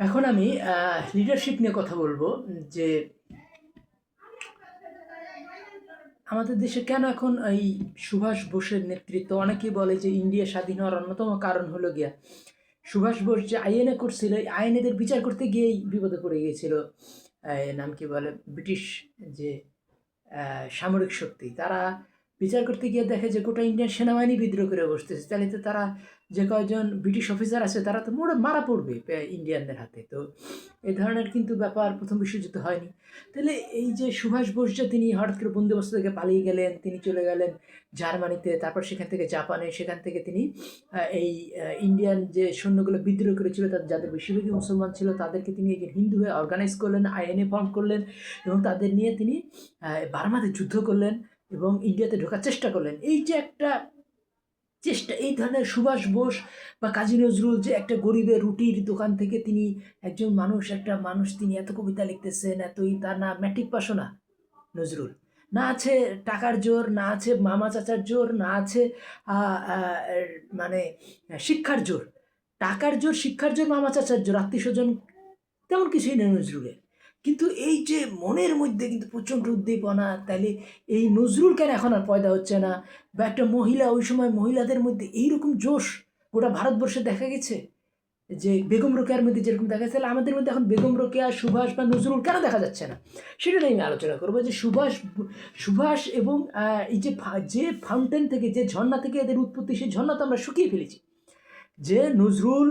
এখন আমি লিডারশিপ নিয়ে কথা বলব, যে আমাদের দেশে কেন এখন এই সুভাষ বোসের নেতৃত্ব? অনেকেই বলে যে ইন্ডিয়া স্বাধীন হওয়ার অন্যতম কারণ হলো গিয়া, সুভাষ বোস যে আইএনএ করছিল, এই আইএনএদের বিচার করতে গিয়েই বিপদে পড়ে গিয়েছিল। নাম কি বলে? ব্রিটিশ যে সামরিক শক্তি। তারা বিচার করতে গিয়ে দেখে যে গোটা ইন্ডিয়ান সেনাবাহিনী বিদ্রোহ করে বসতেছে। তাহলে তো তারা যে কয়জন ব্রিটিশ অফিসার আছে, তারা তো মোড়ে মারা পড়বে ইন্ডিয়ানদের হাতে। তো এই ধরনের কিন্তু ব্যাপার প্রথম বিশ্বযুদ্ধ হয়নি। তাহলে এই যে সুভাষ বোস যে তিনি হঠাৎ করে বন্দোবস্ত থেকে পালিয়ে গেলেন, তিনি চলে গেলেন জার্মানিতে, তারপর সেখান থেকে জাপানে, সেখান থেকে তিনি এই ইন্ডিয়ান যে সৈন্যগুলো বিদ্রোহ করেছিল, তাদের যাদের বেশিরভাগই মুসলমান ছিল, তাদেরকে তিনি একজন হিন্দু হয়ে অর্গানাইজ করলেন, আইএনএ ফর্ম করলেন এবং তাদের নিয়ে তিনি বার্মাতে যুদ্ধ করলেন এবং ইন্ডিয়াতে ঢোকার চেষ্টা করলেন। এই যে একটা চেষ্টা, এই ধরনের সুভাষ বোস বা কাজী নজরুল যে একটা গরিবের রুটির দোকান থেকে তিনি একজন মানুষ, একটা মানুষ তিনি এত কবিতা লিখতেছেন, এতই তার না ম্যাট্রিক পাশও না নজরুল। না আছে টাকার জোর, না আছে মামা চাচার জোর, না আছে মানে শিক্ষার জোর। টাকার জোর, শিক্ষার জোর, মামা চাচার জোর, আত্মীয় স্বজন তেমন কিছুই নেই নজরুলের। কিন্তু এই যে মনের মধ্যে কিন্তু প্রচণ্ড উদ্দীপনা, তাহলে এই নজরুল কেন এখন আর পয়দা হচ্ছে না? বা একটা মহিলা, ওই সময় মহিলাদের মধ্যে এইরকম জোশ গোটা ভারতবর্ষে দেখা গেছে? যে বেগম রোকেয়ার মধ্যে যেরকম দেখা যাচ্ছে আমাদের মধ্যে এখন বেগম রোকেয়া, সুভাষ বা নজরুল কেন দেখা যাচ্ছে না? সেটা নিয়ে আমি আলোচনা করব যে সুভাষ সুভাষ এবং এই যে যে ফাউন্টেন থেকে, যে ঝর্ণা থেকে এদের উৎপত্তি, সেই ঝর্ণা তো আমরা শুকিয়ে ফেলেছি। যে নজরুল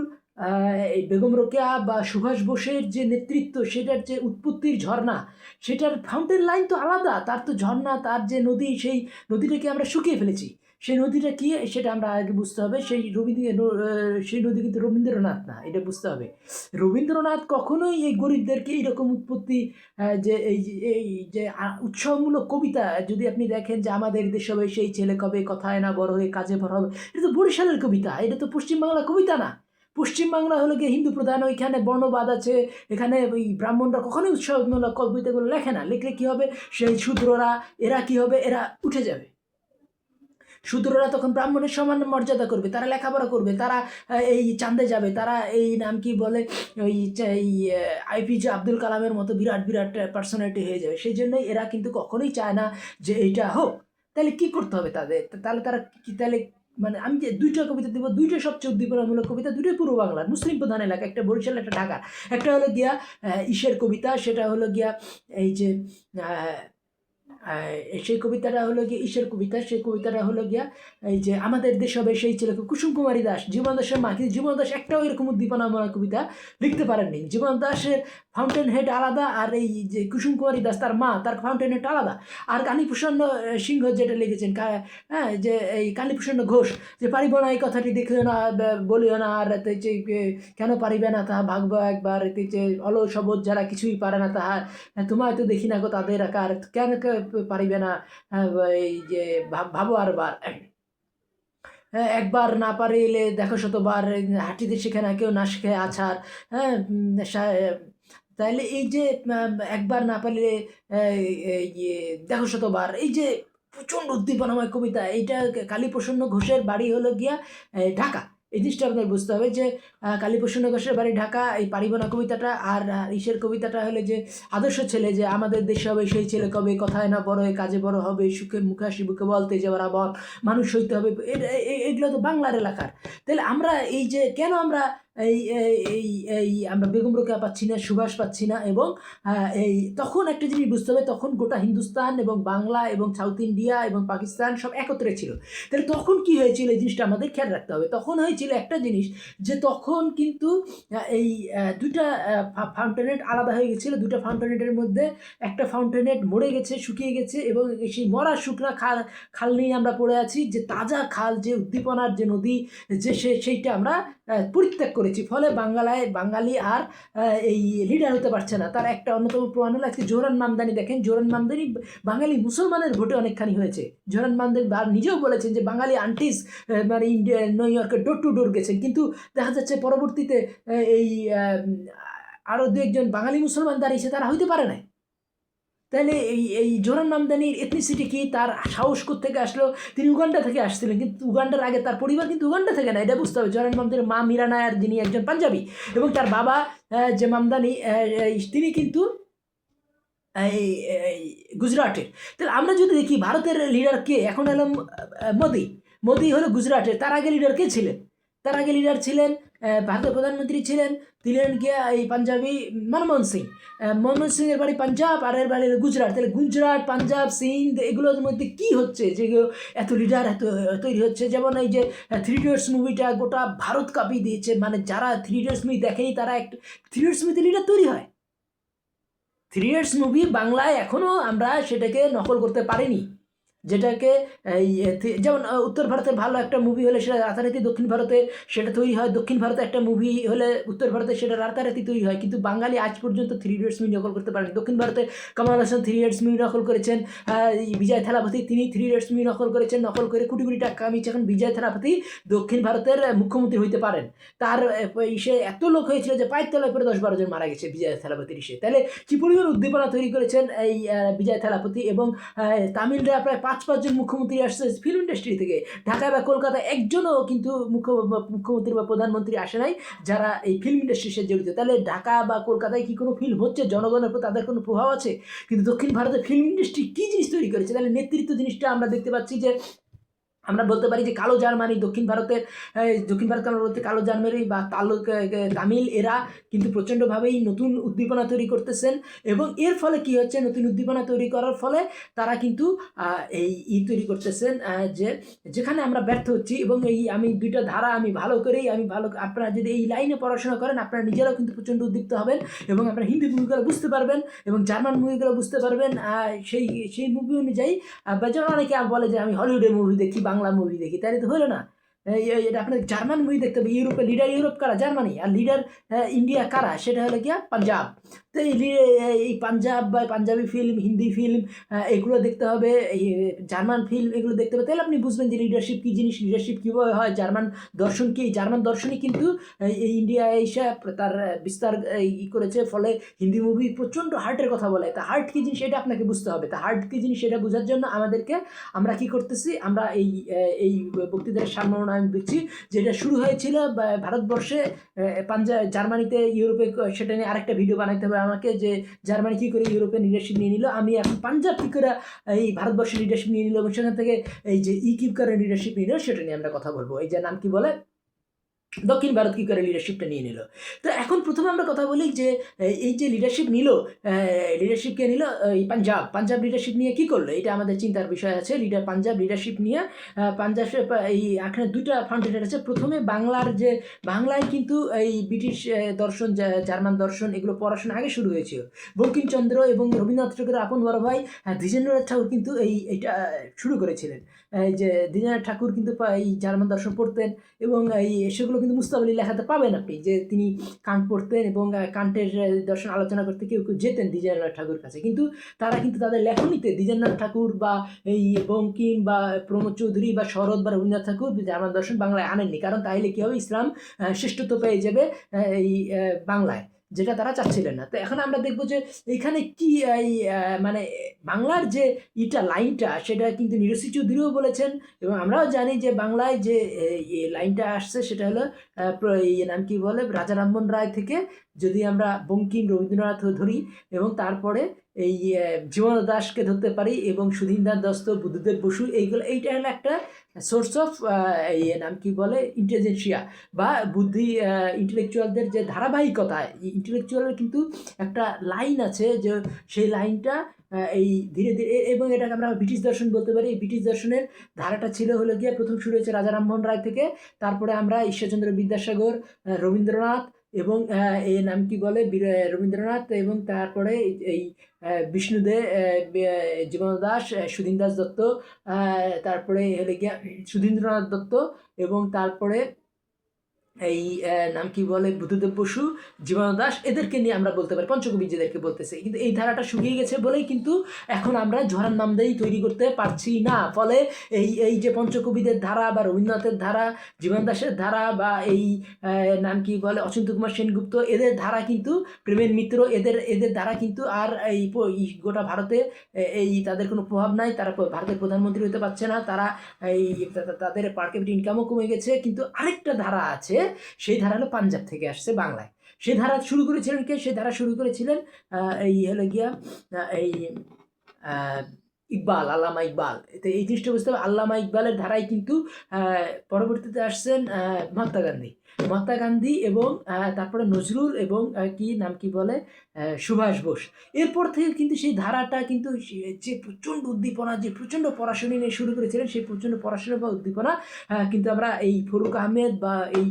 এই বেগম রোকেয়া বা সুভাষ বোসের যে নেতৃত্ব, সেটার যে উৎপত্তির ঝর্ণা, সেটার ফাউন্টেন লাইন তো আলাদা, তার তো ঝর্ণা, তার যে নদী, সেই নদীটাকে আমরা শুকিয়ে ফেলেছি। সেই নদীটা কি, সেটা আমরা আগে বুঝতে হবে। সেই রবীন্দ্র সেই নদী কিন্তু রবীন্দ্রনাথ না, এটা বুঝতে হবে। রবীন্দ্রনাথ কখনোই এই গরিবদেরকে এইরকম উৎপত্তি যে এই এই যে উৎসবমূলক কবিতা, যদি আপনি দেখেন যে আমাদের দেশ হবে সেই ছেলে কবে কথায় না বড় হয়ে কাজে বড় হবে, এটা তো বরিশালের কবিতা, এটা তো পশ্চিমবাংলা কবিতা না। পশ্চিমবাংলা হলো গিয়ে হিন্দু প্রধান, ওইখানে বর্ণবাদ আছে, এখানে ওই ব্রাহ্মণরা কখনোই উৎসবমূলক কবিতাগুলো লেখে না। লিখলে কী হবে? সেই শূদ্ররা, এরা কি হবে? এরা উঠে যাবে। শূদ্ররা তখন ব্রাহ্মণের সমান মর্যাদা করবে, তারা লেখাপড়া করবে, তারা এই চাঁদে যাবে, তারা এই নাম কি বলে? ওই আইপিজে আব্দুল কালামের মতো বিরাট বিরাট পার্সোনালিটি হয়ে যাবে। সেই জন্যই এরা কিন্তু কখনোই চায় না যে এইটা হোক। তাহলে কি করতে হবে তাদের? তাহলে তারা কি, তাহলে মানে আমি যে দুইটা কবিতা দেবো, দুইটা সবচেয়ে উদ্দীপনামূলক কবিতা, দুটোই পূর্ব বাংলার মুসলিম প্রধান এলাকা, একটা বরিশাল, একটা ঢাকা। একটা হলো গিয়া ঈশের কবিতা, সেটা হলো গিয়া এই যে সেই কবিতাটা হলো গিয়ে ঈশ্বর কবিতা, সেই কবিতাটা হলো গিয়া এই যে, আমাদের দেশ হবে সেই ছেলে কুসুম কুমারী দাস, জীবন দাসের মা কিন্তু জীবন দাস একটাও এরকম উদ্দীপনামূলক কবিতা লিখতে পারেননি। জীবন দাসের ফাউন্টেন হেড আলাদা আর এই যে কুসুম কুমারী দাস তার মা তার ফাউন্টেন হেড আলাদা। আর কালীপ্রসন্ন সিংহ যেটা লিখেছেন হ্যাঁ যে এই কালীপ্রসন্ন ঘোষ যে পারিব না এই কথাটি দেখিও না বলিও না আর যে কেন পারিবে না তাহা ভাগব একবার যে অলস সবজ যারা কিছুই পারে না তাহার তোমায় তো দেখি না গো তাদের আকার কেন পারিবে না হ্যাঁ, এই যে ভাব- ভাবো আর বার। হ্যাঁ, একবার না পারিলে দেখো শতবার হাঁটিতে শিখে না কেউ না শিখে আছার হ্যাঁ তাইলে এই যে একবার না পারলে ইয়ে, দেখো শতবার এই যে প্রচণ্ড উদ্দীপনাময় কবিতা এইটা কালীপ্রসন্ন ঘোষের বাড়ি হলো গিয়া ঢাকা। এই জিনিসটা আপনাদের বুঝতে হবে যে কালীপ্রসন্ন ঘোষের বাড়ি ঢাকা এই পারিবনা কবিতাটা আর ইসের কবিতাটা হলো যে আদর্শ ছেলে যে আমাদের দেশে হবে সেই ছেলে কবে কথায় না বড় কাজে বড় হবে সুখে মুখে হাসি বুকে বলতে যে বরাবর মানুষ হইতে হবে। এগুলো তো বাংলার এলাকার। তাহলে আমরা এই যে কেন আমরা এই, এই- এই আমরা বেগম রোকেয়া পাচ্ছি না, সুভাষ পাচ্ছি না এবং এই, তখন একটা জিনিস বুঝতে হবে, তখন গোটা হিন্দুস্তান এবং বাংলা এবং সাউথ ইন্ডিয়া এবং পাকিস্তান সব একত্রে ছিল। তাহলে তখন কি হয়েছিল এই জিনিসটা আমাদের খেয়াল রাখতে হবে। তখন হয়েছিল একটা জিনিস যে তখন কিন্তু এই দুটা ফাউন্টেনেট আলাদা হয়ে গেছিল। দুটা ফাউন্টেনেটের মধ্যে একটা ফাউন্টেনেট মরে গেছে, শুকিয়ে গেছে এবং সেই মরা শুকনা খাল খাল নিয়ে আমরা পড়ে আছি। যে তাজা খাল, যে উদ্দীপনার যে নদী, যে সে, সেইটা আমরা পরিত্যাগ করেছি। ফলে বাংলায় বাঙালি আর এই লিডার হতে পারছে না। তার একটা অন্যতম প্রমাণ হলো আজকে জোরান মামদানি। দেখেন, জোরান মামদানি বাঙালি মুসলমানের ভোটে অনেকখানি হয়েছে। জোরান মামদানি নিজেও বলেছেন যে বাঙালি আন্টিস মানে ইন্ডিয়া নিউ ইয়র্কে ডোর টু ডোর গেছেন। কিন্তু দেখা যাচ্ছে পরবর্তীতে এই আরও দু একজন বাঙালি মুসলমান দাঁড়িয়েছে, তারা হইতে পারে না তাহলে এই এই জোরান নামদানির এথনিসিটি কি? তার সাহস থেকে আসলো? তিনি উগান্ডা থেকে আসছিলেন, কিন্তু উগান্ডার আগে তার পরিবার কিন্তু উগান্ডা থেকে না এটা বুঝতে হবে। জোরান নামদানির মা মীরা নায়ার, যিনি একজন পাঞ্জাবি। এবং তার বাবা যে মামদানি তিনি কিন্তু, এই গুজরাটের। তাহলে আমরা যদি দেখি, ভারতের লিডার কে এখন এলাম মোদি। মোদি হলো গুজরাটের। তার আগে লিডার কে ছিলেন? তার আগে লিডার ছিলেন ভারতের প্রধানমন্ত্রী ছিলেন ছিলেন গিয়া এই পাঞ্জাবি মনমোহন সিং। মনমোহন সিংয়ের বাড়ি পাঞ্জাব, আর এর বাড়ি গুজরাট। তাহলে গুজরাট, পাঞ্জাব, সিন্ধ এগুলোর মধ্যে কি হচ্ছে? যেগুলো এত লিডার এত তৈরি হচ্ছে? যেমন এই যে থ্রি ইডিয়টস মুভিটা গোটা ভারত কাঁপিয়ে দিয়েছে। মানে যারা থ্রি ইডিয়টস মুভি দেখেনি, তারা একটা থ্রি ইডিয়টস মুভিতে লিডার তৈরি হয়। থ্রি ইয়ার্স মুভি বাংলায় এখনও আমরা সেটাকে নকল করতে পারিনি। যেটাকে যেমন উত্তর ভারতে ভালো একটা মুভি হলে সেটা রাতারাতি দক্ষিণ ভারতে, সেটা তৈরি হয়। দক্ষিণ ভারতে একটা মুভি হলে উত্তর ভারতে সেটা রাতারাতি তৈরি হয়। কিন্তু বাঙালি আজ পর্যন্ত থ্রি ইয়ার্স মুভি নকল করতে পারেনি। দক্ষিণ ভারতে Kamal Haasan three years movie নকল করেছেন। বিজয় থালাপতি তিনি থ্রি ইয়ার্স মুভি নকল করেছেন। নকল করে কোটি কোটি টাকা কামিয়েছে এখন বিজয় থালাপতি দক্ষিণ ভারতের মুখ্যমন্ত্রী হইতে পারেন। তার ইসে এত লোক হয়েছিল যে পায়ের তলায় পরে দশ বারো জন মারা গেছে বিজয় থালাপতির ইসে তাহলে কি পরিমাণ উদ্দীপনা তৈরি করেছেন এই বিজয় থালাপতি এবং তামিলরা প্রায় পাঁচ পাঁচজন মুখ্যমন্ত্রী আসছে ফিল্ম ইন্ডাস্ট্রি থেকে। ঢাকা বা কলকাতা একজনও কিন্তু মুখ্য, মুখ্যমন্ত্রী বা প্রধানমন্ত্রী আসে নাই, যারা এই ফিল্ম ইন্ডাস্ট্রির সাথে জড়িত। তাহলে ঢাকা বা কলকাতায় কি কোনো ফিল্ম হচ্ছে? জনগণের উপর তাদের কোনো প্রভাব আছে? কিন্তু দক্ষিণ ভারতের ফিল্ম ইন্ডাস্ট্রি কী জিনিস তৈরি করেছে? তাহলে নেতৃত্ব জিনিসটা আমরা দেখতে পাচ্ছি যে আমরা বলতে পারি যে কালো জার্মানি, দক্ষিণ ভারতের দক্ষিণ ভারত বলতে কালো জার্মানি বা তালুক তামিল এরা কিন্তু প্রচণ্ডভাবেই নতুন উদ্দীপনা তৈরি করতেছেন এবং এর ফলে কি হচ্ছে? নতুন উদ্দীপনা তৈরি করার ফলে তারা কিন্তু এই ই তৈরি করতেছেন যে যেখানে আমরা ব্যর্থ হচ্ছি এবং এই আমি দুইটা ধারা আমি ভালো করেই, আমি ভালো আপনারা যদি এই লাইনে পড়াশোনা করেন, আপনারা নিজেরাও কিন্তু প্রচণ্ড উদ্দীপ্ত হবেন এবং আপনারা হিন্দি মুভিগুলো বুঝতে পারবেন এবং জার্মান মুভিগুলো বুঝতে পারবেন সেই সেই মুভি অনুযায়ী বা যেমন অনেকে বলে যে আমি হলিউডের মুভি দেখি, বাংলা মুভি দেখি। তাহলে তো হলো না। এটা আপনার জার্মান মুভি দেখতে হবে। ইউরোপে লিডার ইউরোপ কারা? জার্মানি। আর লিডার ইন্ডিয়া কারা? সেটা হলো গিয়া পাঞ্জাব। তো এই এই পাঞ্জাব বা পাঞ্জাবি ফিল্ম হিন্দি ফিল্ম এগুলো দেখতে হবে, এই জার্মান ফিল্ম এগুলো দেখতে হবে। তাহলে আপনি বুঝবেন যে লিডারশিপ কী জিনিস লিডারশিপ কীভাবে হয়, জার্মান দর্শন কি? জার্মান দর্শনই কিন্তু, এই- ইন্ডিয়া এসে তার বিস্তার ই করেছে, ফলে হিন্দি মুভি প্রচণ্ড হার্টের কথা বলে। তা হার্ট কী জিনিস এটা আপনাকে বুঝতে হবে। তা হার্ট কী জিনিস সেটা বোঝার জন্য আমাদেরকে, আমরা কি করতেছি? আমরা এই এই বক্তৃতার সামনে আমি দেখছি, যেটা শুরু হয়েছিল ভারতবর্ষে পাঞ্জাব জার্মানিতে, ইউরোপে, সেটা নিয়ে আরেকটা ভিডিও বানাইতে হবে। আমাকে যে জার্মানি কী করে ইউরোপের লিডারশিপ নিয়ে নিল, আমি এখন পাঞ্জাব কী করে, এই ভারতবর্ষের লিডারশিপ নিয়ে নিল, এবং সেখান থেকে এই যে ই কিপ করে লিডারশিপ নিয়ে নিল, সেটা নিয়ে আমরা কথা বলব। এই যে নাম কি বলে? দক্ষিণ ভারত কী করে লিডারশিপটা নিয়ে নিল? তো এখন প্রথমে আমরা কথা বলি যে এই- যে লিডারশিপ নিল লিডারশিপ কে নিল এই পাঞ্জাব। পাঞ্জাব লিডারশিপ নিয়ে কি করল? এটা আমাদের চিন্তার বিষয় আছে। লিডার পাঞ্জাব লিডারশিপ নিয়ে পাঞ্জাব এই এখানে দুইটা ফাউন্ডেশন আছে। প্রথমে বাংলার যে, বাংলায় কিন্তু এই ব্রিটিশ দর্শন জার্মান দর্শন এগুলো পড়াশোনা আগে শুরু হয়েছিল। বঙ্কিমচন্দ্র এবং রবীন্দ্রনাথ ঠাকুরের আপন বড় ভাই দ্বিজেন্দ্রনাথ ঠাকুর কিন্তু এই এটা শুরু করেছিলেন। এই যে দ্বিজেন্দ্রনাথ ঠাকুর কিন্তু এই জার্মান দর্শন পড়তেন এবং এই সেগুলো কিন্তু মুস্তাবলি লেখাতে পাবেন আপনি, যে তিনি কান্ট পড়তেন এবং কান্টের দর্শন আলোচনা করতে কেউ কেউ যেতেন দ্বিজেন্দ্রনাথ ঠাকুর কাছে। কিন্তু তারা কিন্তু তাদের লেখনীতে দ্বিজেন্দ্রনাথ ঠাকুর বা এই বঙ্কিম বা প্রমোদ চৌধুরী বা শরৎ বা রবীন্দ্রনাথ ঠাকুর জার্মান দর্শন বাংলায় আনেননি। কারণ তাইলে কী হবে? ইসলাম শ্রেষ্ঠত্ব পেয়ে যাবে এই বাংলায়। যেটা তারা চাচ্ছিলেন না। তো এখন আমরা দেখব যে এইখানে কি, এই মানে বাংলার যে ইটা, লাইনটা, সেটা কিন্তু নিরসি চৌধুরীও বলেছেন এবং আমরাও জানি যে বাংলায় যে লাইনটা আসছে সেটা হলো এই নাম কি বলে, রাজা রামমোহন রায় থেকে, যদি আমরা বঙ্কিম রবীন্দ্রনাথ ধরি এবং তারপরে এই জীবন দাসকে ধরতে পারি এবং সুধীন্দার দত্ত, বুদ্ধদেব বসু, এইগুলো, এইটা হলো একটা সোর্স অফ এই নাম কি বলে? ইন্টেলিজেন্সিয়া বা বুদ্ধি ইন্টেলেকচুয়ালদের যে ধারাবাহিকতা ইন্টেলেকচুয়ালের কিন্তু একটা লাইন আছে যে সেই লাইনটা এই ধীরে ধীরে এবং এটাকে আমরা ব্রিটিশ দর্শন বলতে পারি। ব্রিটিশ দর্শনের ধারাটা ছিল হলো গিয়ে প্রথম শুরু হয়েছে রাজা রামমোহন রায় থেকে। তারপরে আমরা ঈশ্বরচন্দ্র বিদ্যাসাগর রবীন্দ্রনাথ এবং এই নাম কি বলে? রবীন্দ্রনাথ এবং তারপরে এই- বিষ্ণুদে জীবন দাস সুধীন দাস দত্ত তারপরে হলে গিয়া সুধীন্দ্রনাথ দত্ত এবং তারপরে এই নাম কি বলে? বুদ্ধদেব বসু জীবন দাস, এদেরকে নিয়ে আমরা বলতে পারি, পঞ্চকবি যেদেরকে বলতেছে। কিন্তু এই ধারাটা শুকিয়ে গেছে বলেই কিন্তু এখন আমরা জোহার নামদাই তৈরি করতে পারছি না। ফলে এই এই যে পঞ্চকবিদের ধারা বা রবীন্দ্রনাথের ধারা জীবন দাসের ধারা বা এই নাম কি বলে? অচিন্ত কুমার সেনগুপ্ত, এদের ধারা কিন্তু প্রেমের মিত্র, এদের এদের ধারা কিন্তু আর এই গোটা ভারতে এই তাদের কোনো প্রভাব নাই। তারা ভারতের প্রধানমন্ত্রী হতে পারছে না। তারা এই তাদের পার ক্যাপিটা ইনকামও কমে গেছে। কিন্তু আরেকটা ধারা আছে সেই ধারা হলো পাঞ্জাব থেকে আসছে বাংলায়। সে ধারা শুরু করেছিলেন কে? সে ধারা শুরু করেছিলেন এই হলো গিয়া এই ইকবাল, আল্লামা ইকবাল। তো এই জিনিসটা বুঝতে হবে, আল্লামা ইকবালের ধারায় কিন্তু পরবর্তীতে আসছেন মহাত্মা গান্ধী। মহাত্মা গান্ধী এবং তারপরে নজরুল এবং কি নাম কি বলে সুভাষ বোস। এরপর থেকে কিন্তু সেই ধারাটা কিন্তু যে প্রচণ্ড উদ্দীপনা, যে প্রচণ্ড পড়াশোনা নিয়ে শুরু করেছিলেন, সেই প্রচণ্ড পড়াশোনা বা উদ্দীপনা কিন্তু আমরা এই ফরুক আহমেদ বা এই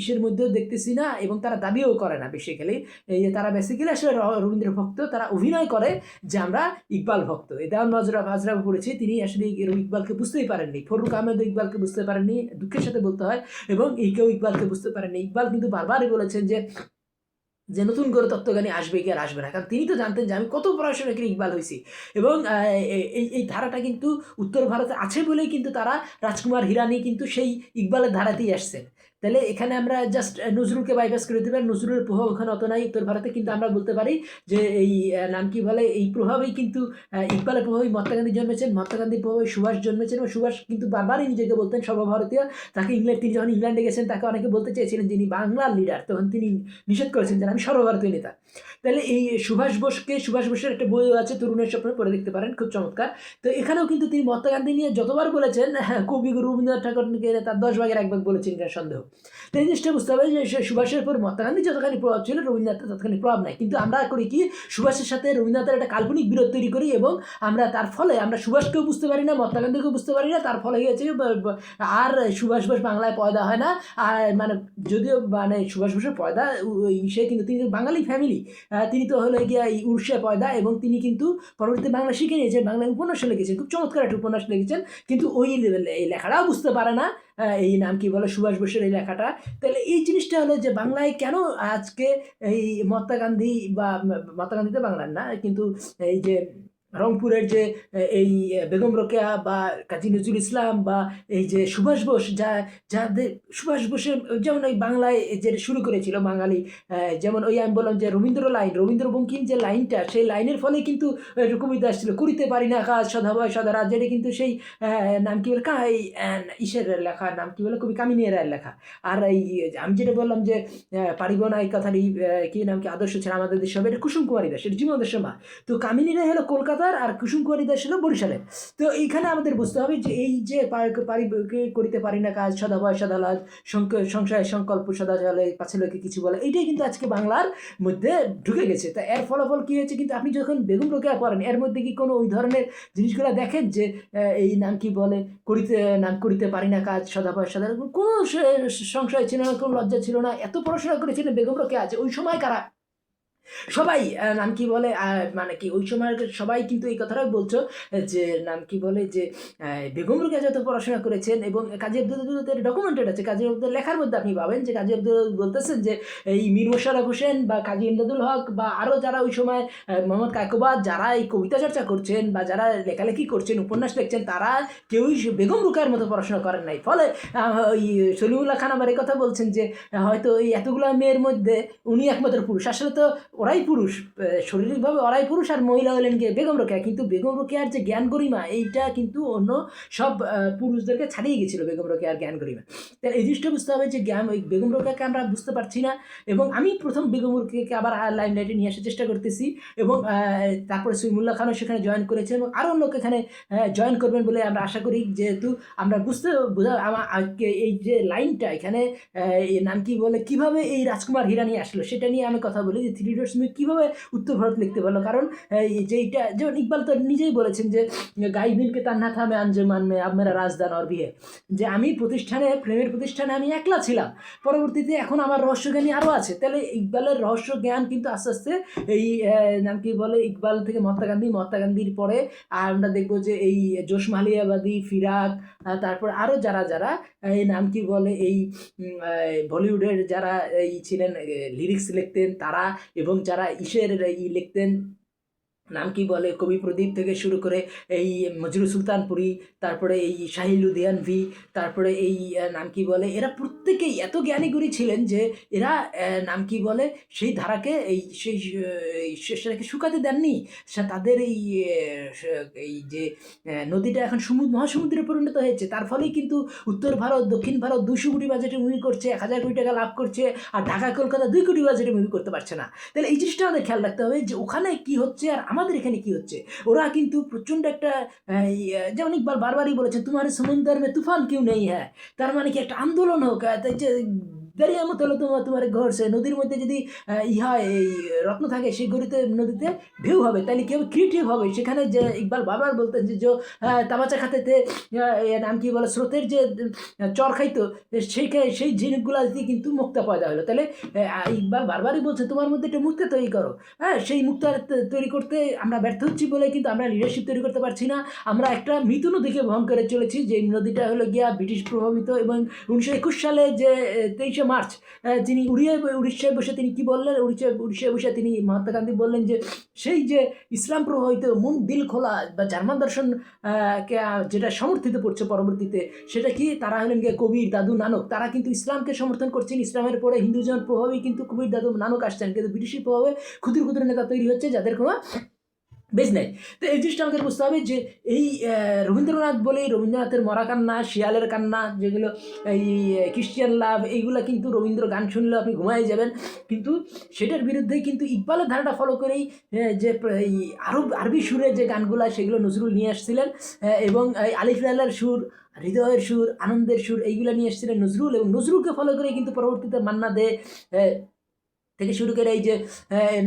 ইসের মধ্যেও দেখতেছি না এবং তারা দাবিও করে না বেসিক্যালি তারা বেসিক্যালি আসলে রবীন্দ্র ভক্ত, তারা অভিনয় করে যে আমরা ইকবাল ভক্ত। এই দেওয়ান নজরা হাজরা পড়েছি, তিনি আসলে ইকবালকে বুঝতেই পারেননি। ফরুক আহমেদ ইকবালকে বুঝতে পারেননি, দুঃখের সাথে বলতে হয়, এবং এই কেউ ইকবালকে বুঝতে পারেননি ইকবাল কিন্তু বারবারই বলেছেন যে যে নতুন করে তত্ত্বজ্ঞানী আসবে কি আর আসবে না। কারণ তিনি তো জানতেন যে আমি কত পড়াশোনা করে ইকবাল হয়েছি। এবং এই এই ধারাটা কিন্তু উত্তর ভারতে আছে বলেই কিন্তু তারা রাজকুমার হিরানি কিন্তু সেই ইকবালের ধারাতেই আসছেন। তাহলে এখানে আমরা জাস্ট নজরুলকে বাইপাস করে দেবেন নজরুলের প্রভাব ওখানে অত নাই, উত্তর ভারতে কিন্তু আমরা বলতে পারি যে এই নাম কি বলে? এই প্রভাবেই কিন্তু ইকবালের প্রভাবেই মহাত্মা গান্ধী জন্মেছেন। মহাত্মা গান্ধীর প্রভাবে সুভাষ জন্মেছেন এবং সুভাষ কিন্তু বারবারই নিজেকে বলতেন সর্বভারতীয়। তাকে ইংল্যান্ড, তিনি যখন ইংল্যান্ডে গেছেন, তাকে অনেকে বলতে চেয়েছিলেন যিনি বাংলার লিডার তখন তিনি নিষেধ করেছেন যে আমি সর্বভারতীয় নেতা। তাহলে এই সুভাষ বোসকে, সুভাষ বোসের একটা বইও আছে, তরুণের স্বপ্নে পড়ে দেখতে পারেন, খুব চমৎকার। তো এখানেও কিন্তু তিনি মহাত্মা গান্ধী নিয়ে যতবার বলেছেন হ্যাঁ কবিগুরু রবীন্দ্রনাথ ঠাকুরকে, তার দশ ভাগের এক ভাগ বলেছেন সন্দেহ। এই জিনিসটা বুঝতে হবে যে সুভাষের পর মহাত্মা গান্ধী যতখানি প্রভাব ছিল, রবীন্দ্রনাথের ততখানি প্রভাব নাই। কিন্তু আমরা করি কি, সুভাষের সাথে রবীন্দ্রনাথের একটা কাল্পনিক বিরোধ তৈরি করি এবং আমরা তার ফলে আমরা সুভাষকেও বুঝতে পারি না মহাত্মা গান্ধীকেও বুঝতে পারি না। তার ফলে হয়েছে আর সুভাষ বোস বাংলায় পয়দা হয় না। আর মানে যদিও মানে সুভাষ বোসের পয়দা সে কিন্তু তিনি বাঙালি ফ্যামিলি তিনি তো হলো গিয়া এই উড়িষ্যা পয়দা এবং তিনি কিন্তু পরবর্তীতে বাংলা শিখে নিয়েছেন বাংলায় উপন্যাস লিখেছেন, খুব চমৎকার একটা উপন্যাস লিখেছেন। কিন্তু ওই লেভেলে এই লেখাটাও বুঝতে পারে না। এই নাম কি বলে? সুভাষ বোসের এই লেখাটা। তাহলে এই জিনিসটা হলো যে বাংলায় কেন আজকে এই মহাত্মা গান্ধী বা মহাত্মা গান্ধী তো বাংলার না, কিন্তু এই যে রংপুরের যে এই বেগম রোকেয়া বা কাজী নজরুল ইসলাম বা এই যে সুভাষ বোস, যা, যাদের, সুভাষ বোসের যেমন ওই বাংলায় যে শুরু করেছিল বাঙালি যেমন ওই আমি বললাম যে রবীন্দ্র লাইন রবীন্দ্র বঙ্কিম যে লাইনটা, সেই লাইনের ফলে কিন্তু কবিতা আসছিল। করিতে পারি না কাজ সদাভয় সদারা যেটা কিন্তু সেই নাম কি বলে কা এই ইসের লেখা, নাম কি বলে, কবি কামিনী রায়ের লেখা। আর এই, আমি যেটা বললাম যে পারিব না এই কথাটি কি নাম কি, আদর্শ ছিল আমাদের দেশ হবে, এটা কুসুম কুমারী দাস এটা জীবন দেশের মা। তো কামিনী রায় হলো কলকাতার আর কুসুম কুমারী দাস হলো বরিশালের তো এইখানে আমাদের বুঝতে হবে যে এই যে পারি- করিতে পারি না কাজ সদাভয় সদালাজ সংক- সংশয় সংকল্প, সদা চলে পাছে লোকে কিছু বলে, এইটাই কিন্তু আজকে বাংলার মধ্যে ঢুকে গেছে। তা এর ফলাফল কি হয়েছে কিন্তু আপনি যখন বেগম রোকেয়া করেন, এর মধ্যে কি কোনো ওই ধরনের জিনিসগুলো দেখেন যে এই নাম কি বলে, করিতে, নাম করিতে পারি না কাজ সদাভয় সদা কোনো সংশয় ছিল না, কোনো লজ্জা ছিল না, এত পড়াশোনা করেছিলেন বেগম রোকেয়া আছে ওই সময় কারা সবাই নাম কি বলে মানে কি, ওই সময় সবাই কিন্তু এই কথাটাই বলছো, যে নাম কি বলে, যে বেগম রোকেয়া যত পড়াশোনা করেছেন এবং কাজী আব্দুল আব্দুলের ডকুমেন্টেড আছে, কাজী আব্দুল লেখার মধ্যে আপনি পাবেন, যে কাজী আব্দুল বলতেছেন যে, এই মীর মোশারফ হোসেন বা কাজী ইমদাদুল হক বা আরও যারা ওই সময় মোহাম্মদ কায়কোবাদ, যারা এই কবিতা চর্চা করছেন বা যারা লেখালেখি করছেন, উপন্যাস লিখছেন, তারা কেউই বেগম রোকেয়ার মতো পড়াশোনা করেন নাই। ফলে ওই সলিমুল্লাহ খান আমার এই কথা বলছেন যে, হয়তো এই এতগুলো মেয়ের মধ্যে উনি একমাত্র পুরুষ। আসলে তো ওরাই পুরুষ শারীরিকভাবে ওরাই পুরুষ আর মহিলা হলেন গিয়ে বেগম রোকেয়া। কিন্তু বেগম রোকেয়ার যে জ্ঞান গরিমা, এইটা কিন্তু অন্য সব পুরুষদেরকে ছাড়িয়ে গেছিল বেগম রোকেয়ার জ্ঞান গরিমা। তাহলে এই জিনিসটা বুঝতে হবে যে জ্ঞান, ওই বেগম রোকেয়াকে আমরা বুঝতে পারছি না এবং আমি প্রথম বেগম রোকেয়াকে আবার লাইন লাইটে নিয়ে আসার চেষ্টা করতেছি এবং তারপরে সৈমুল্লাহ খানও সেখানে জয়েন করেছে এবং আরও লোক এখানে জয়েন করবেন বলে আমরা আশা করি। যেহেতু আমরা বুঝতে, বোঝা এই যে লাইনটা এখানে নাম কি বলে, কীভাবে এই রাজকুমার হিরানি আসলো, সেটা নিয়ে আমি কথা বলি। যে থ্রি মুভি কীভাবে উত্তর ভারত লিখতে পারল? কারণ, এই যে এইটা যেমন ইকবাল তো নিজেই বলেছেন যে, গাই দিলকে তান্না থামে আঞ্জমান মে, আব মেরা রাজদান অর বিয়ে। যে আমি প্রতিষ্ঠানে, প্রেমের প্রতিষ্ঠানে আমি একলা ছিলাম। পরবর্তীতে এখন আমার রহস্যজ্ঞানী আরও আছে। তাহলে ইকবালের রহস্য জ্ঞান কিন্তু আস্তে আস্তে এই নাম কি বলে, ইকবাল থেকে মহাত্মা গান্ধী, মহাত্মা গান্ধীর পরে আমরা দেখব যে এই জোশ মালিয়াবাদী ফিরাক তারপর আরও যারা যারা, এই নাম কি বলে, এই বলিউডের যারা এই ছিলেন লিরিক্স লিখতেন, তারা এবং যারা ইসের ই লিখতেন নাম কি বলে? কবি প্রদীপ থেকে শুরু করে এই মজরু সুলতানপুরি, তারপরে এই শাহিল লুধিয়ানভি তারপরে এই নাম কি বলে? এরা প্রত্যেকেই এত জ্ঞানীগুণী ছিলেন যে এরা নাম কি বলে? সেই ধারাকে, এই, সেই সেটাকে শুকাতে দেননি। তাদের এই এই যে নদীটা এখন সমুদ্র মহাসমুদ্রে পরিণত হয়েছে। তার ফলেই কিন্তু উত্তর ভারত, দক্ষিণ ভারত দুশো কোটি বাজেটে মুভি করছে, এক হাজার কোটি টাকা লাভ করছে আর ঢাকা, কলকাতা দুই কোটি বাজেটে মুভি করতে পারছে না। তাহলে এই জিনিসটা আমাদের খেয়াল রাখতে হবে যে ওখানে কি হচ্ছে আর আমাদের এখানে কি হচ্ছে? ওরা কিন্তু প্রচণ্ড একটা যে অনেকবার বারবারই বলেছে, তোমার সমুদ্র মে তুফান কেউ নেই হ্যাঁ। তার মানে কি একটা আন্দোলন হোক যে দরিয়া মতো হলো তোমার তোমার ঘর সে নদীর মধ্যে যদি ইহা, এই রত্ন থাকে, সেই গড়িতে নদীতে ঢেউ হবে। তাহলে কেউ ক্রিয়েটিভ হবে। সেখানে যে ইকবাল বারবার বলতেন যে যে তামাচা খাতেতে নাম কি বলে, স্রোতের যে চর খাইতো সেই সেই জিনিসগুলো দিয়ে কিন্তু মুক্তা পয়দা হলো। তাহলে ইকবাল বারবারই বলছে, তোমার মধ্যে একটা মুক্তা তৈরি করো। হ্যাঁ সেই মুক্তা তৈরি করতে আমরা ব্যর্থ হচ্ছি বলে কিন্তু আমরা লিডারশিপ তৈরি করতে পারছি না। আমরা একটা মৃত নদীকে বহন করে চলেছি যে নদীটা হলো গিয়া ব্রিটিশ প্রভাবিত এবং উনিশশো একুশ সালে যে তেইশে মার্চ আহ, তিনি উড়িয়ায় উড়িষ্যায় বসে তিনি কি বললেন? উড়িষ্যা উড়িষ্যায় বসে তিনি মহাত্মা গান্ধী বললেন যে সেই যে ইসলাম প্রভাবিত মন দিল খোলা বা জার্মান দর্শন যেটা সমর্থিত করছে পরবর্তীতে সেটা কি? তারা হলেন গিয়ে কবির দাদু নানক। তারা কিন্তু ইসলামকে সমর্থন করছেন। ইসলামের পরে হিন্দুজন প্রভাবেই কিন্তু কবির দাদু নানক আসছেন। কিন্তু ব্রিটিশের প্রভাবে ক্ষুদ্র ক্ষুদ্র নেতা তৈরি হচ্ছে যাদের কোনো বেশ নেই তো এই জিনিসটা আমাদের বুঝতে হবে যে এই রবীন্দ্রনাথ বলেই রবীন্দ্রনাথের মরা কান্না, শিয়ালের কান্না, যেগুলো এই খ্রিস্টিয়ান লাভ এইগুলো কিন্তু রবীন্দ্র গান শুনলে আপনি ঘুমাই যাবেন। কিন্তু সেটার বিরুদ্ধে কিন্তু ইকবালের ধারাটা ফলো করেই যে এই আরব, আরবি সুরে যে গানগুলো, সেগুলো নজরুল নিয়ে আসছিলেন এবং এই সুর, হৃদয়ের সুর, আনন্দের সুর, এইগুলো নিয়ে এসেছিলেন নজরুল। এবং নজরুলকে ফলো করে কিন্তু পরবর্তীতে মান্না দে থেকে শুরু করে এই যে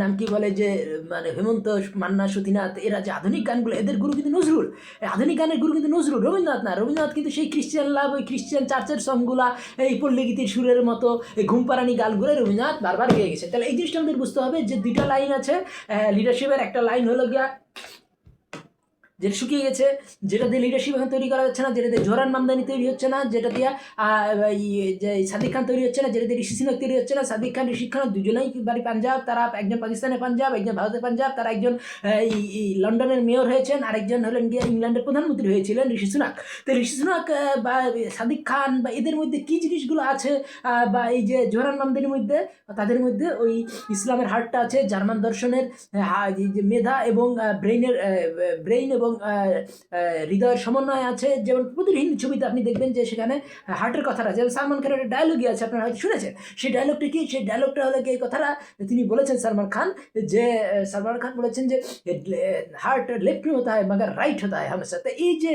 নাম কি বলে যে মানে হেমন্ত মান্না, সতীনাথ, এরা যে আধুনিক গানগুলো, এদের গুরু কিন্তু নজরুল। আধুনিক গানের গুরু কিন্তু নজরুল, রবীন্দ্রনাথ না। রবীন্দ্রনাথ কিন্তু সেই খ্রিস্টান লাভ, ওই খ্রিস্টান চার্চের সংগুলা এই পল্লীগীতির সুরের মতো, এই ঘুমপাড়ানি গানগুলো রবীন্দ্রনাথ বারবার গেয়ে গেছে। তাহলে এই জিনিসটা আমাদের বুঝতে হবে যে দুইটা লাইন আছে লিডারশিপের একটা লাইন হলো গিয়া যেটা শুকিয়ে গেছে, যেটা দিয়ে লিডারশিপ এখন তৈরি করা যাচ্ছে না, যেটা দিয়ে জোরান মামদানি তৈরি হচ্ছে না, যেটা দিয়ে যে সাদিক খান তৈরি হচ্ছে না, যেটা দিয়ে ঋষি সিনক তৈরি হচ্ছে না, সাদিক খান, ঋষি খান দুজনেই বাড়ি পাঞ্জাব, তারা একজন পাকিস্তানের পাঞ্জাব, একজন ভারতের পাঞ্জাব, তারা একজন লন্ডনের মেয়র হয়েছেন, আরেকজন হলেন গিয়ে ইংল্যান্ডের প্রধানমন্ত্রী হয়েছিলেন ঋষি সুনাক তো ঋষি সুনাক বা, সাদিক খান বা এদের মধ্যে কী জিনিসগুলো আছে বা এই যে জোহরান মামদানির মধ্যে তাদের মধ্যে ওই ইসলামের হার্টটা আছে, জার্মান দর্শনের যে মেধা এবং ব্রেইনের ব্রেইন এবং এবং হৃদয়ের সমন্বয় আছে। যেমন প্রতিটি হিন্দি ছবিতে আপনি দেখবেন যে সেখানে হার্টের কথাটা আছে। সালমান খানের একটা ডায়লগই আছে, আপনারা হয়তো শুনেছেন। সেই ডায়লগটি কি? সেই ডায়লগটা হলো কি? এই কথাটা তিনি বলেছেন সালমান খান যে সালমান খান বলেছেন যে হার্ট লেফট হতে হয় মাগার রাইট হতে হয়, হামেশা। তো এই যে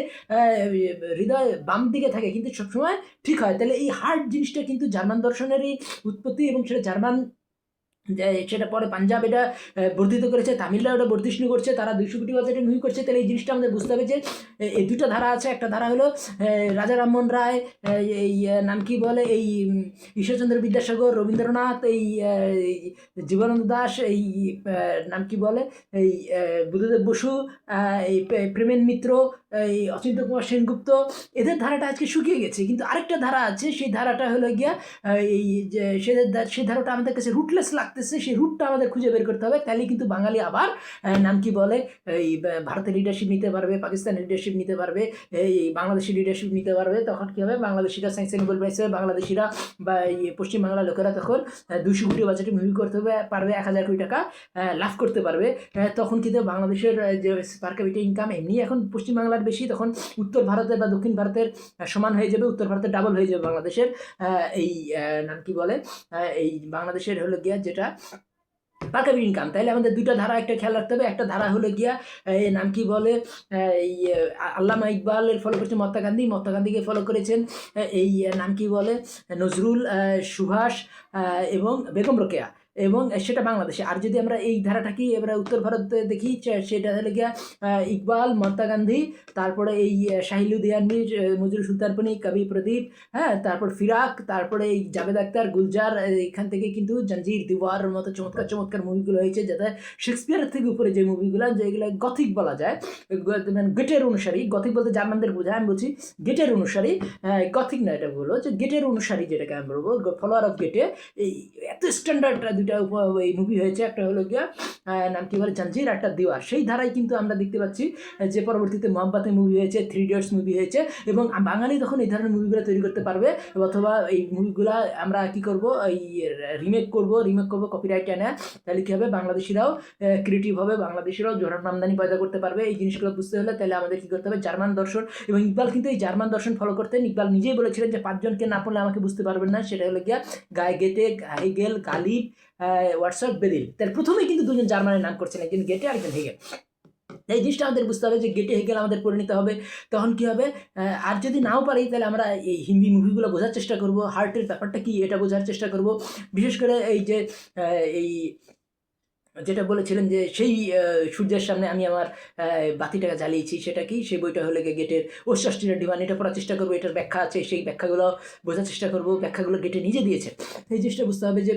হৃদয় বাম দিকে থাকে, কিন্তু সবসময় ঠিক হয়। তাহলে এই হার্ট জিনিসটা কিন্তু জার্মান দর্শনেরই উৎপত্তি এবং সেটা জার্মান সেটা পরে পাঞ্জাব এটা বর্ধিত করেছে তামিলরা ওটা বর্ধিষ্ণু করছে, তারা দুইশো কোটি বাজেটে মুভি করছে, তাহলে এই জিনিসটা আমাদের বুঝতে হবে যে এই দুটো ধারা আছে। একটা ধারা হলো রাজা রামমোহন রায় এই নাম কি বলে, এই ঈশ্বরচন্দ্র বিদ্যাসাগর, রবীন্দ্রনাথ, এই জীবনানন্দ দাস, এই নাম কি বলে, এই বুদ্ধদেব বসু এই প্রেমেন মিত্র এই অচিন্ত কুমার সেনগুপ্ত, এদের ধারাটা আজকে শুকিয়ে গেছে। কিন্তু আরেকটা ধারা আছে, সেই ধারাটা হলো গিয়া এই যে সেই ধারাটা আমাদের কাছে রুটলেস লাগতেছে, সেই রুটটা আমাদের খুঁজে বের করতে হবে। তাহলে কিন্তু বাঙালি আবার নাম কি বলে, এই ভারতের লিডারশিপ নিতে পারবে, পাকিস্তানের লিডারশিপ নিতে পারবে, এই বাংলাদেশি লিডারশিপ নিতে পারবে। তখন কী হবে? বাংলাদেশিরা সায়েন্স প্রাইজ হবে বাংলাদেশিরা বা পশ্চিমবাংলার লোকেরা তখন দুশো কোটি বাজেটে মুভি করতে হবে, পারবে এক হাজার কোটি টাকা লাভ করতে পারবে। তখন কিন্তু বাংলাদেশের যে পার ইনকাম এমনি এখন পশ্চিমবাংলার বেশি তখন উত্তর ভারতের বা দক্ষিণ ভারতের সমান হয়ে যাবে, উত্তর ভারতের ডাবল হয়ে যাবে বাংলাদেশের এই নাম কি বলে এই বাংলাদেশের হলো গিয়া যেটা ক্যাপিটা ইনকাম তাহলে আমাদের দুইটা ধারা একটা খেয়াল রাখতে হবে, একটা ধারা হলো গিয়া এই নাম কি বলে এই আল্লামা ইকবালের ফলো করেছেন মহাত্মা গান্ধী। মহাত্মা গান্ধীকে ফলো করেছেন এই নাম কি বলে নজরুল সুভাষ এবং বেগম রোকেয়া। এবং সেটা বাংলাদেশে। আর যদি আমরা এই ধারাটাকে এবার উত্তর ভারতে দেখি সেটা হলে গিয়া ইকবাল মহাত্মা গান্ধী, তারপরে এই শাহিলুদিয়ান নজরুল সুলতানপনি কবি প্রদীপ হ্যাঁ তারপর ফিরাক, তারপরে এই জাভেদ আক্তার, গুলজার এখান থেকে কিন্তু জঞ্জির দিওয়ারের মতো চমৎকার চমৎকার মুভিগুলো হয়েছে, যাতে শেক্সপিয়ারের থেকে উপরে যে মুভিগুলো যেগুলো গথিক বলা যায় মানে গেটের অনুসারী, গথিক বলতে জার্মানদের বোঝায়, আমি বলছি গেটের অনুসারী গথিক না, এটা বলো যে গেটের অনুসারী যেটাকে আমি বলব ফলোয়ার অফ গেটে এই, এত স্ট্যান্ডার্ড দুইটা এই মুভি হয়েছে, একটা হলো গিয়া নাম কি বলে, জাঞ্জির, একটা দেওয়া সেই ধারায় কিন্তু আমরা দেখতে পাচ্ছি যে পরবর্তীতে মোহাম্মতে মুভি হয়েছে থ্রি ইডিয়টস মুভি হয়েছে, এবং বাঙালি তখন এই ধরনের মুভিগুলো তৈরি করতে পারবে, অথবা এই মুভিগুলো আমরা কি করব, এই রিমেক করব রিমেক করব কপিরাইট এনে, তাহলে কী হবে, বাংলাদেশিরাও ক্রিয়েটিভ হবে, বাংলাদেশিরাও জোরান আমদানি পয়দা করতে পারবে, এই জিনিসগুলো বুঝতে হলে তাহলে আমাদের কি করতে হবে, জার্মান দর্শন, এবং ইকবাল কিন্তু এই জার্মান দর্শন ফলো করতেন, ইকবাল নিজেই বলেছিলেন যে পাঁচজনকে না পড়লে আমাকে বুঝতে পারবেন না, সেটা হলো গিয়া গায়ে গেটে হেগেল গালিব হোয়াটসঅ্যাপ বেরিল তার প্রথমেই কিন্তু দুজন জার্মানের নাম করছেন, একজন গেটে আরেকজন হেগেল। এই জিনিসটা আমাদের বুঝতে হবে যে গেটে হেগেল আমাদের পড়ে নিতে হবে। তখন কি হবে? আর যদি নাও পারি, তাহলে আমরা এই হিন্দি মুভিগুলো বোঝার চেষ্টা করব। হার্টের ব্যাপারটা কি, এটা বোঝার চেষ্টা করব। বিশেষ করে এই যে এই যেটা বলেছিলেন যে সেই সূর্যের সামনে আমি আমার বাতিটাকে জ্বালিয়েছি, সেটা কি? সেই বইটা হলে গিয়ে গেটের ওষষ্টিটা ডিমান্ড। এটা পড়ার চেষ্টা করব, এটার ব্যাখ্যা আছে, সেই ব্যাখ্যাগুলো বোঝার চেষ্টা করব। ব্যাখ্যাগুলো গেটে নিজে দিয়েছে। এই জিনিসটা বুঝতে হবে যে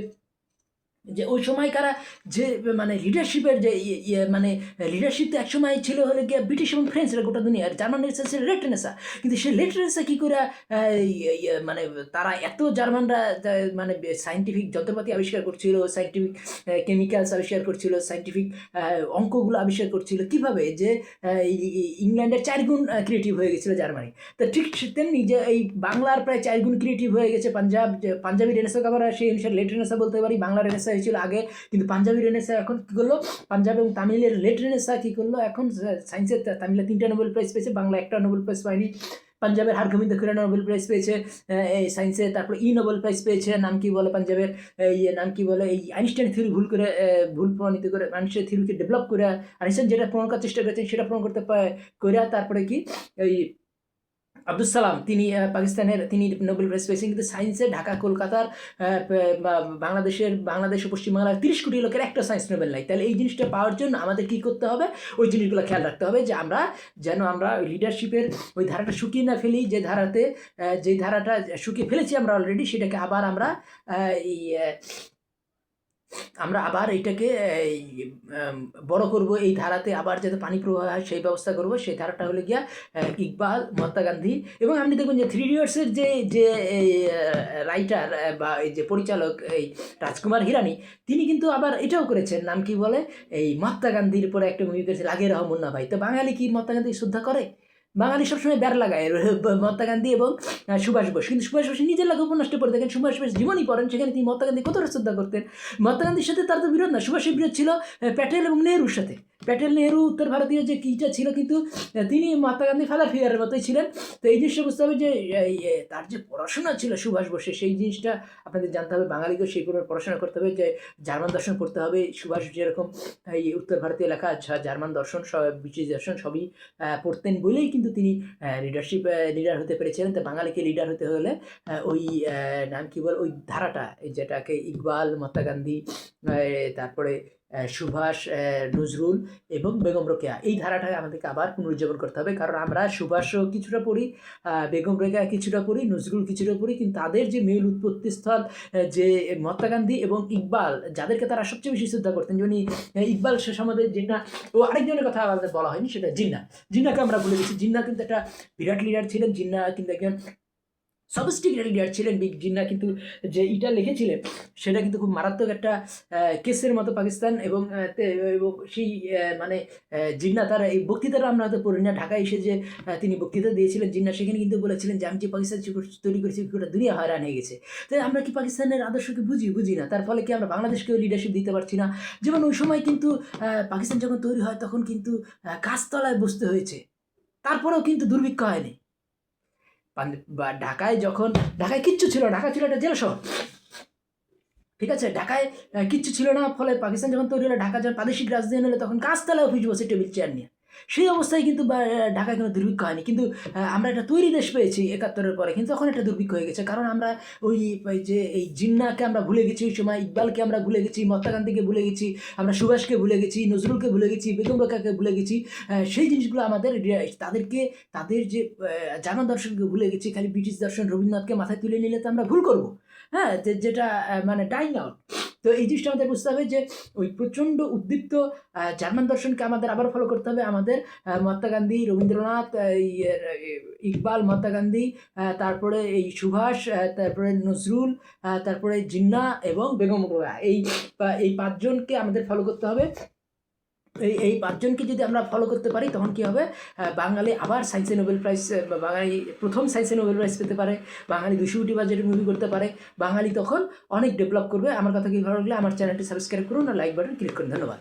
যে ওই সময়কারা যে মানে লিডারশিপের যে ইয়ে- ইয়ে মানে লিডারশিপ তো একসময় ছিল হলে গিয়ে ব্রিটিশ এবং ফ্রেঞ্চরা গোটা দুনিয়ার। জার্মান ছিল লেটনেসা কিন্তু সেই লেটনেসা কী করে ইয়ে- ইয়ে মানে তারা এত জার্মানরা মানে সাইন্টিফিক যন্ত্রপাতি আবিষ্কার করছিল সাইন্টিফিক কেমিক্যালস আবিষ্কার করছিল সাইন্টিফিক অঙ্কগুলো আবিষ্কার করছিল। কীভাবে? যে ইংল্যান্ডের চারগুণ ক্রিয়েটিভ হয়ে গেছিল জার্মানি। তো ঠিক সে- তেমনি যে এই বাংলার প্রায় চারগুণ ক্রিয়েটিভ হয়ে গেছে পাঞ্জাব পাঞ্জাবি রেনেসা আমরা সেই অনুসারে লেট বলতে পারি, বাংলা রেনেসা হয়েছিল আগে, কিন্তু পাঞ্জাবি রেনেসা এখন কী করল? পাঞ্জাব এবং তামিলের লেট রেনেসা কী করল? এখন সায়েন্সের তামিলে তিনটা নোবেল প্রাইজ পেয়েছে, বাংলা একটা নোবেল প্রাইজ পায়নি, পাঞ্জাবের হারগোবিন্দ খুরানা নোবেল প্রাইজ পেয়েছে এই সায়েন্সে তারপর ই নোবেল প্রাইজ পেয়েছে, নাম কি বলে পাঞ্জাবের এই নাম কি বলে, এই আইনস্টাইন থিওরি ভুল করে ভুল প্রমাণিত করে, আইনস্টাইন থিওরিকে ডেভেলপ করে, আইনস্টাইন যেটা প্রমাণ করার চেষ্টা করেছেন সেটা প্রমাণ করতে করে তারপরে কি, এই আব্দুল সালাম, তিনি পাকিস্তানের, তিনি নোবেল প্রাইজ পেয়েছেন, কিন্তু সায়েন্সে ঢাকা, কলকাতার বাংলাদেশের, বাংলাদেশ ও পশ্চিমবাংলার তিরিশ কোটি লোকের একটা সায়েন্স নোবেল নাই। তাহলে এই জিনিসটা পাওয়ার জন্য আমাদের কি করতে হবে? ওই জিনিসগুলো খেয়াল রাখতে হবে যে আমরা, যেন আমরা ওই লিডারশিপের ওই ধারাটা শুকিয়ে না ফেলি, যে ধারাতে যে ধারাটা শুকিয়ে ফেলেছি আমরা অলরেডি সেটাকে আবার আমরা এই আমরা আবার এইটাকে এই, বড় করব এই ধারাতে আবার যাতে পানি প্রবাহ হয় সেই ব্যবস্থা করব। সেই ধারাটা হলে গিয়া ইকবাল মহাত্মা গান্ধী এবং আপনি দেখুন যে থ্রি ইডিয়টসের যে যে রাইটার বা এই যে পরিচালক এই রাজকুমার হিরানি তিনি কিন্তু আবার এটাও করেছেন। নাম কি বলে? এই মহাত্মা গান্ধীর উপরে একটা মুভি করেছে লাগে রহমুন্না ভাই। তো বাঙালি কি মহাত্মা গান্ধী শ্রদ্ধা করে? বাঙালি সবসময় ব্যার লাগায় মহাত্মা গান্ধী এবং সুভাষ বোস। কিন্তু সুভাষ বোস নিজের লেখা উপন্যাসটি পড়ে দেখেন, সুভাষ বোস জীবনই পড়েন, সেখানে তিনি মহাত্মা গান্ধী কতটা শ্রদ্ধা করতেন। মহাত্মা গান্ধীর সাথে তার তো বিরোধ না, সুভাষের বিরোধ ছিল প্যাটেল এবং নেহরুর সাথে। প্যাটেল নেহরু, উত্তর ভারতীয় যে কীটা ছিল কিন্তু, তিনি মহাত্মা গান্ধী ফাদার ফিগারের মতোই ছিলেন। তো এই জিনিসটা বুঝতে হবে যে তার যে পড়াশোনা ছিল সুভাষ বোসের, সেই জিনিসটা আপনাদের জানতে হবে। বাঙালিকেও সেই পরিমাণ পড়াশোনা করতে হবে যে, জার্মান দর্শন পড়তে হবে। সুভাষ যেরকম, এই উত্তর ভারতীয় লেখা জার্মান দর্শন সব, ব্রিটিশ দর্শন সবই পড়তেন বলেই কিন্তু তিনি লিডারশিপ লিডার হতে পেরেছিলেন। তো বাঙালিকে লিডার হতে হলে ওই নাম কি বল, ওই ধারাটা, যেটাকে ইকবাল, মহাত্মা গান্ধী তারপরে সুভাষ নজরুল এবং বেগম রোকেয়া। এই ধারাটাকে আমাদেরকে আবার পুনরুজ্জীবন করতে হবে। কারণ আমরা সুভাষও কিছুটা পড়ি বেগম রোকেয়া কিছুটা পড়ি, নজরুল কিছুটা পড়ি, কিন্তু তাদের যে মূল উৎপত্তিস্থল যে মহাত্মা গান্ধী এবং ইকবাল, যাদেরকে তারা সবচেয়ে বেশি শ্রদ্ধা করতেন যেমন ইকবাল শেষ আমাদের যেটা ও আরেকজনের কথা আমাদের বলা হয়নি, সেটা জিন্না। জিন্নাকে আমরা বলে দিচ্ছি। জিন্না কিন্তু একটা বিরাট লিডার ছিলেন। জিন্না কিন্তু একজন সফিস্টিকেটেড লিডার ছিলেন বিগ জিন্না কিন্তু যে ইটা লিখেছিলেন, সেটা কিন্তু খুব মারাত্মক একটা কেসের মতো পাকিস্তান এবং সেই মানে জিন্না তার এই বক্তৃতাটা আমরা হয়তো পড়ি না, ঢাকায় এসে যে তিনি বক্তৃতা দিয়েছিলেন জিন্না সেখানে কিন্তু বলেছিলেন যে, আমি যে পাকিস্তান তৈরি করেছি গোটা দুনিয়া হয়রান হয়ে গেছে। তাই আমরা কি পাকিস্তানের আদর্শকে বুঝি? বুঝি না। তার ফলে কি আমরা বাংলাদেশকেও লিডারশিপ দিতে পারছি না? যেমন ওই সময় কিন্তু পাকিস্তান যখন তৈরি হয়, তখন কিন্তু গাছতলায় বসতে হয়েছে। তারপরেও কিন্তু দুর্ভিক্ষ হয়নি। বা ঢাকায় যখন ঢাকায় কিচ্ছু ছিল ঢাকা ছিল একটা জেল শহর। ঠিক আছে? ঢাকায় কিচ্ছু ছিল না, ফলে পাকিস্তান যখন তৈরি হলো, ঢাকা যখন প্রাদেশিক রাজধানী হলো, তখন গাছতলায় অফিস বসে টেবিল চেয়ার নিয়ে। সেই অবস্থায় কিন্তু ঢাকায় কোনো দুর্ভিক্ষ হয়নি। কিন্তু আমরা একটা তৈরি দেশ পেয়েছি একাত্তরের পরে, কিন্তু তখন একটা দুর্ভিক্ষ হয়ে গেছে। কারণ আমরা ওই যে, এই জিন্নাকে আমরা ভুলে গেছি, ওই সময় ইকবালকে আমরা ভুলে গেছি মহাত্মা গান্ধীকে ভুলে গেছি, আমরা সুভাষকে ভুলে গেছি, নজরুলকে ভুলে গেছি, বেগম রোকাকে ভুলে গেছি সেই জিনিসগুলো আমাদের তাদেরকে, তাদের যে জানা দর্শনকে ভুলে গেছি, খালি ব্রিটিশ দর্শন রবীন্দ্রনাথকে মাথায় তুলে নিলে তো আমরা ভুল করব। হ্যাঁ যেটা মানে ডাইং আউট তো এই জিনিসটা আমাদের বুঝতে হবে যে ওই প্রচণ্ড উদ্দীপ্ত জার্মান দর্শনকে আমাদের আবার ফলো করতে হবে। আমাদের মহাত্মা গান্ধী, রবীন্দ্রনাথ ইকবাল, মহাত্মা গান্ধী তারপরে এই সুভাষ তারপরে নজরুল তারপরে জিন্না এবং বেগম রোয়া এই এই পাঁচজনকে আমাদের ফলো করতে হবে। এই এই পাঁচজনকে যদি আমরা ফলো করতে পারি, তখন কি হবে? বাঙালি আবার সায়েন্সে নোবেল প্রাইজ বাঙালি প্রথম সায়েন্সে নোবেল প্রাইজ পেতে পারে, বাঙালি দুশো কোটি বাজেটের মুভি করতে পারে, বাঙালি তখন অনেক ডেভেলপ করবে। আমার কথা কি ভালো লাগলে আমার চ্যানেলটি সাবস্ক্রাইব করুন আর লাইক বাটন ক্লিক করুন। ধন্যবাদ।